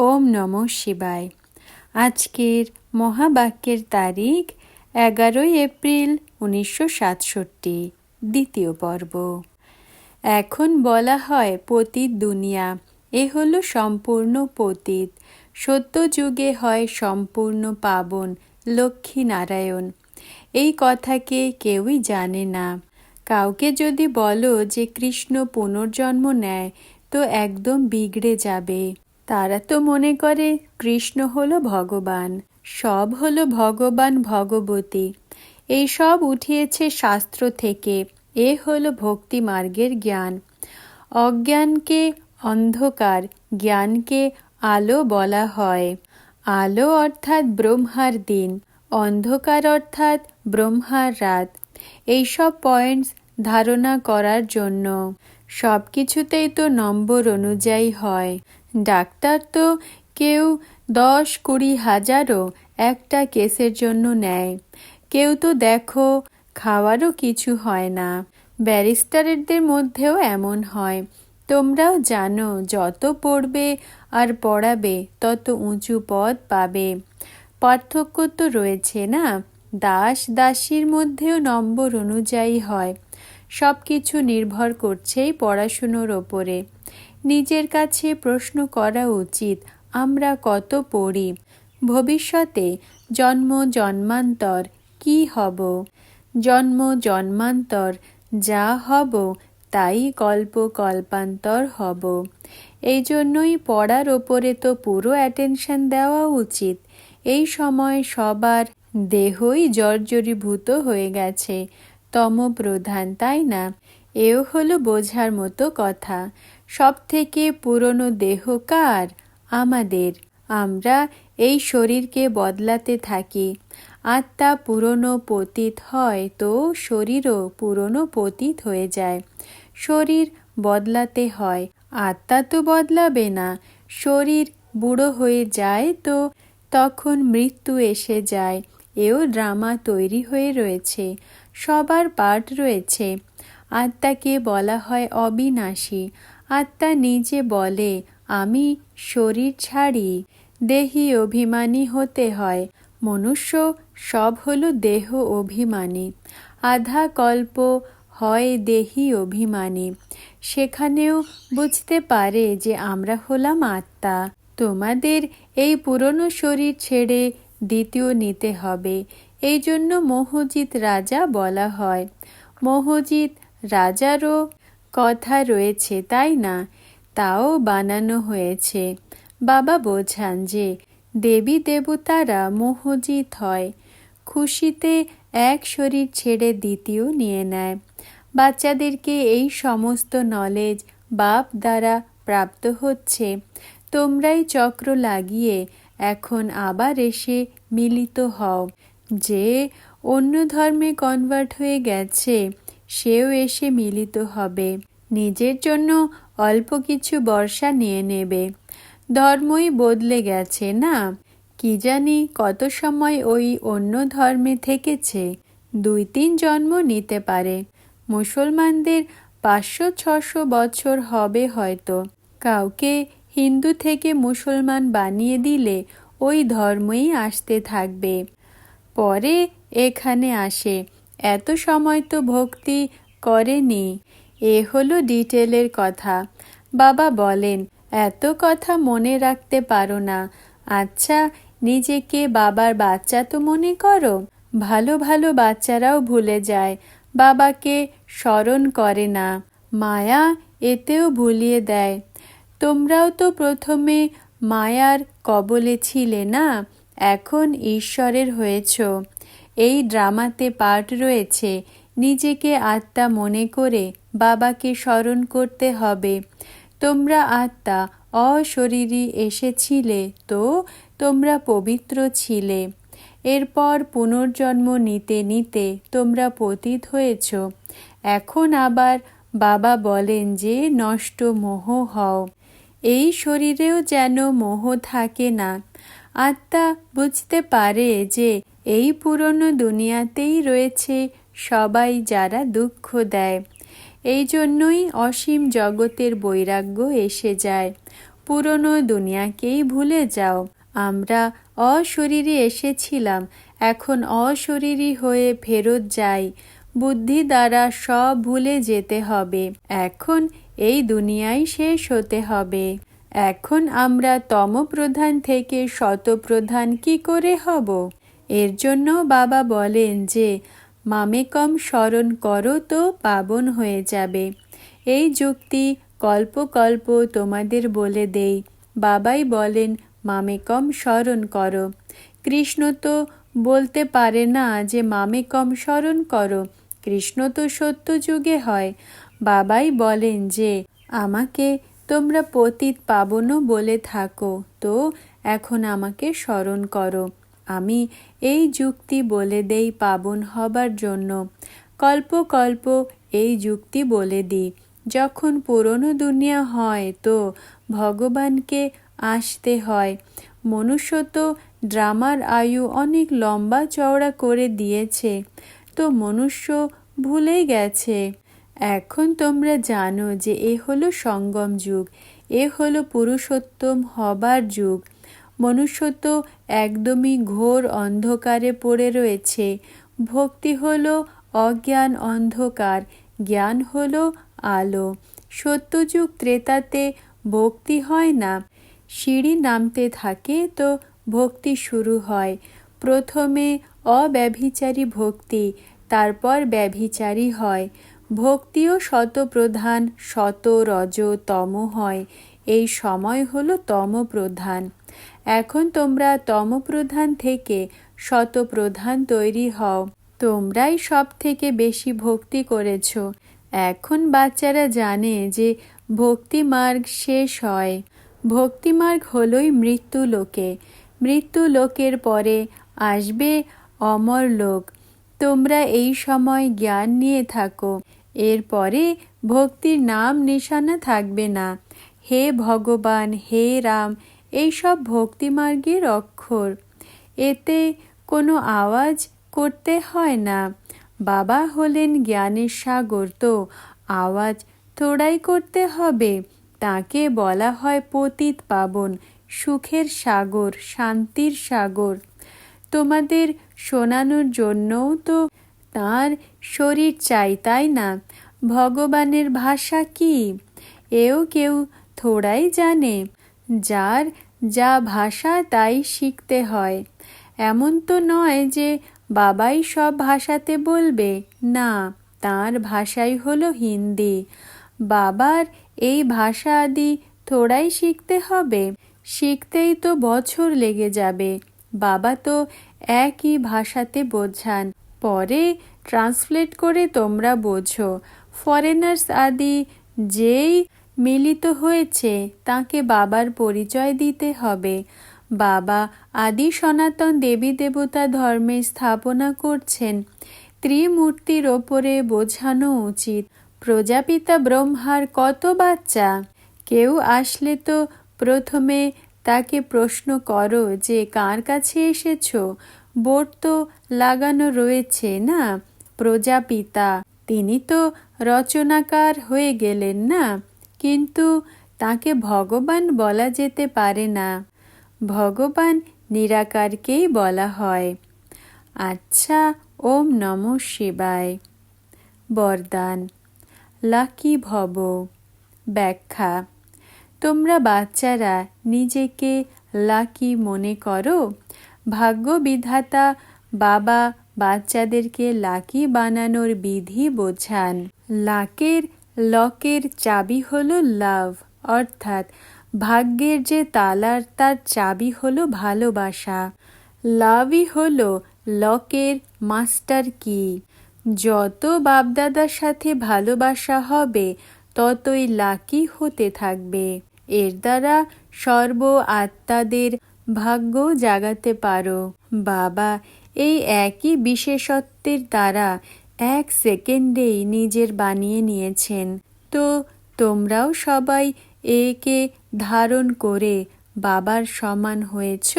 ওম নম শিবায়। আজকের মহাবাক্যের তারিখ এগারোই এপ্রিল উনিশশো সাতষট্টি, দ্বিতীয় পর্ব। এখন বলা হয় পতিত দুনিয়া, এ হলো সম্পূর্ণ পতিত। সত্য যুগে হয় সম্পূর্ণ পাবন, লক্ষ্মী নারায়ণ। এই কথাকে কেউই জানে না। কাউকে যদি বলো যে কৃষ্ণ পুনর্জন্ম নেয়, তো একদম বিগড়ে যাবে। তারা তো মনে করে, কৃষ্ণ হলো ভগবান, সব হলো ভগবান ভগবতী। এই সব উঠিয়েছে শাস্ত্র থেকে, এ হলো ভক্তি মার্গের জ্ঞান। অজ্ঞানকে অন্ধকার, জ্ঞানকে আলো বলা হয়। আলো অর্থাৎ ব্রহ্মার দিন, অন্ধকার অর্থাৎ ব্রহ্মার রাত। এইসব পয়েন্টস ধারণা করার জন্য। সব কিছুতেই তো নম্বর অনুযায়ী হয়। ডাক্তার তো কেউ দশ কুড়ি হাজারও একটা কেসের জন্য নেয়। কেউ তো দেখো, খাওয়ারও কিছু হয় না। ব্যারিস্টারদের মধ্যেও এমন হয়। তোমরাও জানো, যত পড়বে আর পড়াবে, তত উঁচু পদ পাবে। পার্থক্য তো রয়েছে না? দাস দাসীর মধ্যেও নম্বর অনুযায়ী হয়। সব কিছু নির্ভর করছেই পড়াশুনোর ওপরে। নিজের কাছে প্রশ্ন করা উচিত, আমরা কত পড়ি? ভবিষ্যতে জন্ম জন্মান্তর কি হব? জন্ম জন্মান্তর যা হব তাই কল্প কল্পান্তর হব। এই জন্যই পড়ার ওপরে তো পুরো অ্যাটেনশন দেওয়া উচিত। এই সময় সবার দেহই জর্জরীভূত হয়ে গেছে। তম প্রধান তাই না? এও হলো বোঝার মতো কথা। সব থেকে পুরনো দেহ কার? আমাদের। আমরা এই শরীরকে বদলাতে থাকি। আত্মা পুরনো পতিত হয় তো শরীরও পুরনো পতিত হয়ে যায়। শরীর বদলাতে হয়। আত্মা তো বদলাবে না। শরীর বুড়ো হয়ে যায় তো তখন মৃত্যু এসে যায়। এও ড্রামা তৈরি হয়ে রয়েছে। সবার পাঠ রয়েছে। আত্মাকে বলা হয় অবিনাশী। আত্মা নিজে বলে, আমি শরীর ছাড়ি, দেহি অভিমানী হতে হয়, মনুষ্য সব হলো দেহ অভিমানী। আধা কল্প হয় দেহি অভিমানী। সেখানেও বুঝতে পারে যে আমরা হলাম আত্মা। তোমাদের এই পুরনো শরীর ছেড়ে দ্বিতীয় নিতে হবে। এই জন্য মোহজিৎ রাজা বলা হয়। মোহজিৎ রাজারও কথা রয়েছে, তাই না? তাও বানানো হয়েছে। বাবা বোঝান যে, দেবী দেবতারা মোহজিৎ হয়। খুশিতে এক শরীর ছেড়ে দ্বিতীয় নিয়ে নেয়। বাচ্চাদেরকে এই সমস্ত নলেজ বাপ দ্বারা প্রাপ্ত হচ্ছে। তোমরাই চক্র লাগিয়ে এখন আবার এসে মিলিত হও। যে অন্য ধর্মে কনভার্ট হয়ে গেছে সেও এসে মিলিত হবে। নিজের জন্য অল্প কিছু বর্ষা নিয়ে নেবে। ধর্মই বদলে গেছে না? কি জানি কত সময় ওই অন্য ধর্মে থেকেছে। দুই তিন জন্ম নিতে পারে। মুসলমানদের পাঁচশো ছশো বছর হবে হয়তো। কাউকে হিন্দু থেকে মুসলমান বানিয়ে দিলে ওই ধর্মই আসতে থাকবে। পরে এখানে আসে। এত সময় তো ভক্তি করেনি। এ হলো ডিটেলের কথা। বাবা বলেন, এত কথা মনে রাখতে পারো না। আচ্ছা নিজেকে বাবার বাচ্চা তো মনে করো? ভালো ভালো বাচ্চারাও ভুলে যায়। বাবাকে স্মরণ করে না। মায়া এতেও ভুলিয়ে দেয়। তোমরাও তো প্রথমে মায়ার কবলে ছিলে না? এখন ঈশ্বরের হয়েছ। এই ড্রামাতে পার্ট রয়েছে, নিজেকে আত্মা মনে করে বাবাকে স্মরণ করতে হবে। তোমরা আত্মা অশরীরী এসেছিলে তো তোমরা পবিত্র ছিলে। এরপর পুনর্জন্ম নিতে নিতে তোমরা পতিত হয়েছ। এখন আবার বাবা বলেন যে, নষ্ট মোহ হও। এই শরীরেও যেন মোহ থাকে না। আত্মা বুঝতে পারে যে এই পুরনো দুনিয়াতেই রয়েছে সবাই যারা দুঃখ দেয়। এই জন্যই অসীম জগতের বৈরাগ্য এসে যায়। পুরনো দুনিয়াকেই ভুলে যাও। আমরা অশরীরে এসেছিলাম, এখন অশরীরী হয়ে ফেরত যাই। বুদ্ধি দ্বারা সব ভুলে যেতে হবে। এখন এই দুনিয়ায় শেষ হতে হবে। এখন আমরা তমপ্রধান থেকে শতপ্রধান কি করে হব? এর জন্য বাবা বলেন যে, মামেকম স্মরণ করো তো পাবন হয়ে যাবে। এই যুক্তি কল্প কল্প তোমাদের বলে দেই। বাবাই বলেন, মামেকম স্মরণ করো। কৃষ্ণ তো বলতে পারে না যে, মামেকম স্মরণ করো। কৃষ্ণ তো সত্য যুগে হয়। বাবাই বলেন যে, আমাকে তোমরা পতিত পাবনও বলে থাকো, তো এখন আমাকে স্মরণ করো। আমি এই যুক্তি বলে দেই পাবন হবার জন্য। কল্প কল্প এই যুক্তি বলে দিই। যখন পুরনো দুনিয়া হয় তো ভগবানকে আসতে হয়। মনুষ্য তো ড্রামার আয়ু অনেক লম্বা চওড়া করে দিয়েছে। তো মনুষ্য ভুলে গেছে। এখন তোমরা জানো যে এ হলো সঙ্গম যুগ। এ হলো পুরুষোত্তম হবার যুগ। মনুষ্য তো একদমই ঘোর অন্ধকারে পড়ে রয়েছে। ভক্তি হল অজ্ঞান অন্ধকার, জ্ঞান হল আলো। সত্যযুগ ত্রেতাতে ভক্তি হয় না। সিঁড়ি নামতে থাকে তো ভক্তি শুরু হয়। প্রথমে অব্যভিচারী ভক্তি, তারপর ব্যভিচারী হয়। ভক্তিও শতপ্রধান শত রজ তম হয়। এই সময় হলো তমপ্রধান। এখন তোমরা তমপ্রধান থেকে শতপ্রধান তৈরি হও। তোমরাই সব থেকে বেশি ভক্তি করেছ। এখন বাচ্চারা জানে যে ভক্তিমার্গ শেষ হয়। ভক্তিমার্গ হলই মৃত্যু লোকে। মৃত্যু লোকের পরে আসবে অমর লোক। তোমরা এই সময় জ্ঞান নিয়ে থাকো। এরপরে ভক্তির নাম নিশানা থাকবে না। হে ভগবান, হে রাম এইসব ভক্তিমার্গের অক্ষর। এতে কোনো আওয়াজ করতে হয় না। বাবা হলেন জ্ঞানের সাগর, তো আওয়াজ থোড়াই করতে হবে। তাকে বলা হয় পতিত পাবন, সুখের সাগর, শান্তির সাগর। তোমাদের শোনানোর জন্যও তো তার শরীর চাই, তাই না? ভগবানের ভাষা কি? এও কেউ থোড়াই জানে। যার যা ভাষা তাই শিখতে হয়। এমন তো নয় যে বাবাই সব ভাষাতে বলবে। না, তার ভাষাই হলো হিন্দি। বাবার এই ভাষা আদি থোড়াই শিখতে হবে। শিখতেই তো বছর লেগে যাবে। বাবা তো একই ভাষাতে বোঝান। পরে ট্রান্সলেট করে তোমরা বোঝো। ফরেনার্স আদি যেই মিলিত হয়েছে, তাকে বাবার পরিচয় দিতে হবে। বাবা আদি সনাতন দেবী দেবতা ধর্মের স্থাপনা করছেন। ত্রিমূর্তির ওপরে বোঝানো উচিত, প্রজাপিতা ব্রহ্মার কত বাচ্চা? কেউ আসলে তো প্রথমে তাকে প্রশ্ন করো যে, কার কাছে এসেছ? বোর্ড তো লাগানো রয়েছে না, প্রজাপিতা। তিনি তো রচনাকার হয়ে গেলেন না। কিন্তু তাকে ভগবান বলা যেতে পারে না। ভগবান নিরাকারকেই বলা হয়। আচ্ছা ওম নম শিবায়। বরদান। লাকি ভব। ব্যাখ্যা। তোমরা বাচ্চারা নিজেকে লাকি মনে করো? ভাগ্য বিধাতা বাবা বাচ্চাদেরকে লাকি বানানোর বিধি বোঝান। লাকের লকের চাবি হলো লাভ, অর্থাৎ ভাগ্যের যে তালার, তার চাবি হলো ভালোবাসা। লাভই হলো লকের মাস্টার কি। যত বাপদাদার সাথে ভালোবাসা হবে, ততই লাকি হতে থাকবে। এর দ্বারা সর্ব আত্মাদের ভাগ্য জাগাতে পারো। বাবা, এই একই বিশেষত্বের দ্বারা এক সেকেন্ডেই নিজের বানিয়ে নিয়েছেন। তো তোমরাও সবাই একে ধারণ করে বাবার সমান হয়েছ?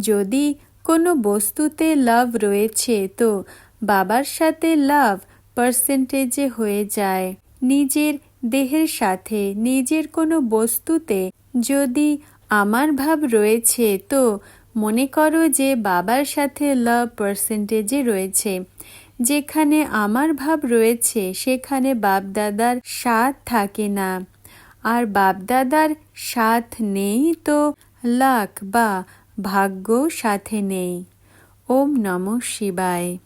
যদি কোনো বস্তুতে লাভ রয়েছে, তো বাবার সাথে লাভ পার্সেন্টেজে হয়ে যায়। নিজের দেহের সাথে নিজের কোনো বস্তুতে যদি আমার ভাব রয়েছে, তো মনে করো যে বাবার সাথে লাভ পার্সেন্টেজে রয়েছে। যেখানে আমার ভাব রয়েছে, সেখানে বাপদাদার সাথ থাকে না। আর বাপদাদার সাথ নেই তো লাখ বা ভাগ্য সাথে নেই। ওম নম শিবায়।